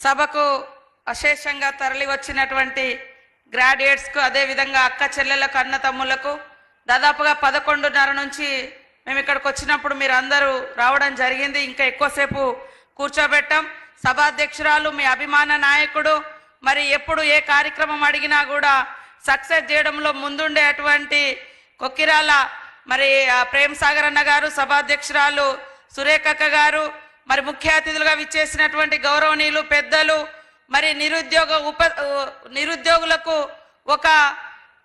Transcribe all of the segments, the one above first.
సభకు అశేషంగా తరలి వచ్చినటువంటి గ్రాడ్యుయేట్స్కు అదేవిధంగా అక్క చెల్లెలకు అన్న తమ్ములకు దాదాపుగా పదకొండున్నర నుంచి మేము ఇక్కడికి వచ్చినప్పుడు మీరు అందరూ రావడం జరిగింది. ఇంకా ఎక్కువసేపు కూర్చోబెట్టాం. సభాధ్యక్షురాలు మీ అభిమాన నాయకుడు మరి ఎప్పుడు ఏ కార్యక్రమం అడిగినా కూడా సక్సెస్ చేయడంలో ముందుండే అటువంటి కొక్కిరాల మరి ఆ, ప్రేమ్ సాగర్ అన్న గారు సభాధ్యక్షురాలు సురేఖక్క గారు మరి ముఖ్య అతిథులుగా విచ్చేసినటువంటి గౌరవనీయులు పెద్దలు మరి నిరుద్యోగ ఉప నిరుద్యోగులకు ఒక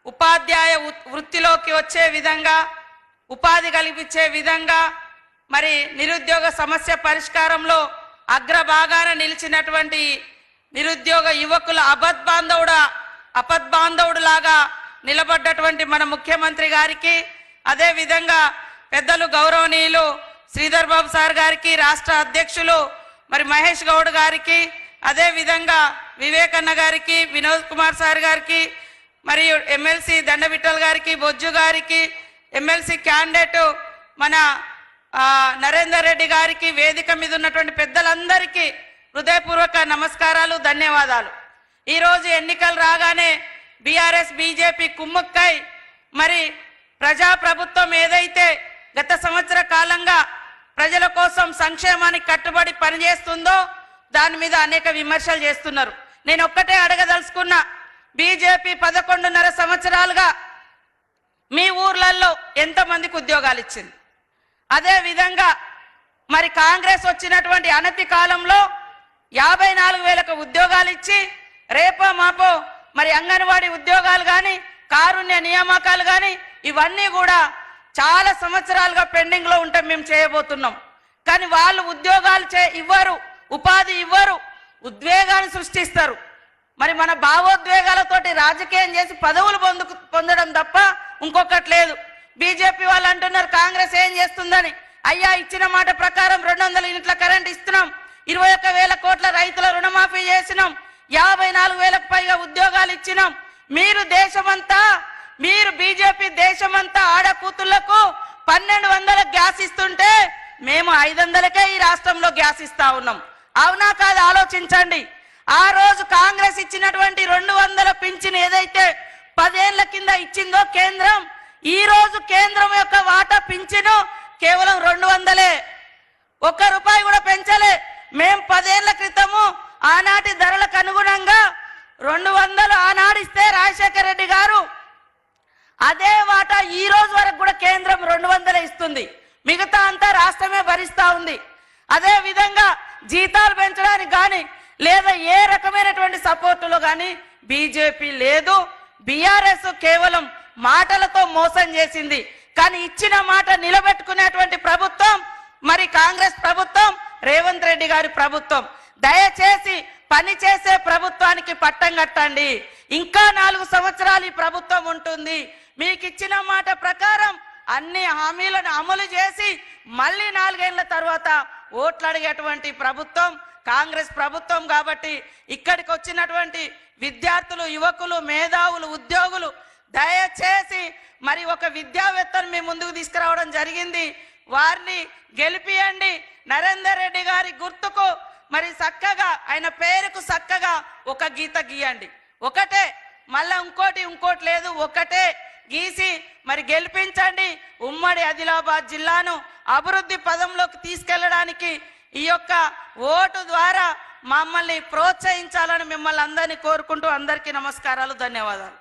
ఉపాధ్యాయ వృత్తిలోకి వచ్చే విధంగా ఉపాధి కల్పించే విధంగా మరి నిరుద్యోగ సమస్య పరిష్కారంలో అగ్రభాగాన నిలిచినటువంటి నిరుద్యోగ యువకుల అబద్బాంధవుడ అపద్బాంధవుడులాగా నిలబడ్డటువంటి మన ముఖ్యమంత్రి గారికి అదే విధంగా పెద్దలు గౌరవనీయులు శ్రీధర్ బాబు సార్ గారికి రాష్ట్ర అధ్యక్షులు మరి మహేష్ గౌడ్ గారికి అదే విధంగా వివేకన్న గారికి వినోద్ కుమార్ సార్ గారికి మరియు ఎమ్మెల్సీ దండవిఠల్ గారికి బొజ్జు గారికి ఎమ్మెల్సీ క్యాండిడేట్ మన నరేందర్ రెడ్డి గారికి వేదిక మీద ఉన్నటువంటి పెద్దలందరికీ హృదయపూర్వక నమస్కారాలు ధన్యవాదాలు. ఈరోజు ఎన్నికలు రాగానే బీఆర్ఎస్ బీజేపీ కుమ్ముక్కై మరి ప్రజాప్రభుత్వం ఏదైతే గత సంవత్సర కాలం ప్రజల కోసం సంక్షేమానికి కట్టుబడి పనిచేస్తుందో దాని మీద అనేక విమర్శలు చేస్తున్నారు. నేను ఒక్కటే అడగదలుచుకున్నా బీజేపీ పదకొండున్నర సంవత్సరాలుగా మీ ఊర్లలో ఎంతమందికి ఉద్యోగాలు ఇచ్చింది? అదే విధంగా మరి కాంగ్రెస్ వచ్చినటువంటి అనతి కాలంలో యాభై నాలుగు వేలకు ఉద్యోగాలు ఇచ్చి రేపో మాపో మరి అంగన్వాడీ ఉద్యోగాలు కానీ కారుణ్య నియామకాలు కానీ ఇవన్నీ కూడా చాలా సంవత్సరాలుగా పెండింగ్లో ఉంటే మేము చేయబోతున్నాం. కానీ వాళ్ళు ఉద్యోగాలు చే ఇవ్వరు ఉపాధి ఇవ్వరు ఉద్వేగాన్ని సృష్టిస్తారు. మరి మన భావోద్వేగాలతోటి రాజకీయం చేసి పదవులు పొందుకు పొందడం తప్ప ఇంకొకటి లేదు. బీజేపీ వాళ్ళు అంటున్నారు కాంగ్రెస్ ఏం చేస్తుందని. అయ్యా ఇచ్చిన మాట ప్రకారం రెండు వందల యూనిట్ల కరెంట్ ఇస్తున్నాం. ఇరవై ఒక్క వేల కోట్ల రైతుల రుణమాఫీ చేసినాం. యాభై నాలుగు వేలకు పైగా ఉద్యోగాలు ఇచ్చినాం. మీరు దేశమంతా మీరు బీజేపీ దేశమంతా ఆడకూతుళ్ళకు పన్నెండు వందల గ్యాస్ ఇస్తుంటే మేము ఐదు వందలకే ఈ రాష్ట్రంలో గ్యాస్ ఇస్తా ఉన్నాం. అవునా కాదు ఆలోచించండి. ఆ రోజు కాంగ్రెస్ ఇచ్చినటువంటి రెండు వందల పింఛన్ ఏదైతే పదేళ్ళ కింద ఇచ్చిందో కేంద్రం ఈ రోజు కేంద్రం యొక్క వాటా పింఛను కేవలం రెండు వందలే ఒక్క రూపాయి కూడా పెంచలే మేం పదేళ్ళ క్రితము ఆనాటి ధరలకు అనుగుణంగా రెండు వందలు ఆనాడిస్తే రాజశేఖర రెడ్డి గారు అదే వాటా ఈ రోజు వరకు కూడా కేంద్రం రెండు వందలే మిగతా అంతా రాష్ట్రమే భరిస్తా ఉంది. అదే విధంగా జీతాలు పెంచడానికి కానీ లేదా ఏ రకమైనటువంటి సపోర్టులో కానీ బీజేపీ లేదు. బీఆర్ఎస్ కేవలం మాటలతో మోసం చేసింది. కానీ ఇచ్చిన మాట నిలబెట్టుకునేటువంటి ప్రభుత్వం మరి కాంగ్రెస్ ప్రభుత్వం రేవంత్ రెడ్డి గారి ప్రభుత్వం. దయచేసి పని చేసే ప్రభుత్వానికి పట్టం కట్టండి. ఇంకా నాలుగు సంవత్సరాలు ఈ ప్రభుత్వం ఉంటుంది. మీకు ఇచ్చిన మాట ప్రకారం అన్ని హామీలను అమలు చేసి మళ్ళీ నాలుగేళ్ళ తర్వాత ఓట్లు అడిగేటువంటి ప్రభుత్వం కాంగ్రెస్ ప్రభుత్వం కాబట్టి ఇక్కడికి వచ్చినటువంటి విద్యార్థులు యువకులు మేధావులు ఉద్యోగులు దయచేసి మరి ఒక విద్యావేత్తను మీ ముందుకు తీసుకురావడం జరిగింది. వారిని గెలిపియండి. నరేందర్ రెడ్డి గారి గుర్తుకు మరి చక్కగా ఆయన పేరుకు చక్కగా ఒక గీత గీయండి. ఒకటే మళ్ళా ఇంకోటి ఇంకోటి లేదు. ఒకటే గీసి మరి గెలిపించండి ఉమ్మడి ఆదిలాబాద్ జిల్లాను అభివృద్ధి పదంలోకి తీసుకెళ్ళడానికి ఈ యొక్క ఓటు ద్వారా మమ్మల్ని ప్రోత్సహించాలని మిమ్మల్ని అందరినీ కోరుకుంటూ అందరికీ నమస్కారాలు ధన్యవాదాలు.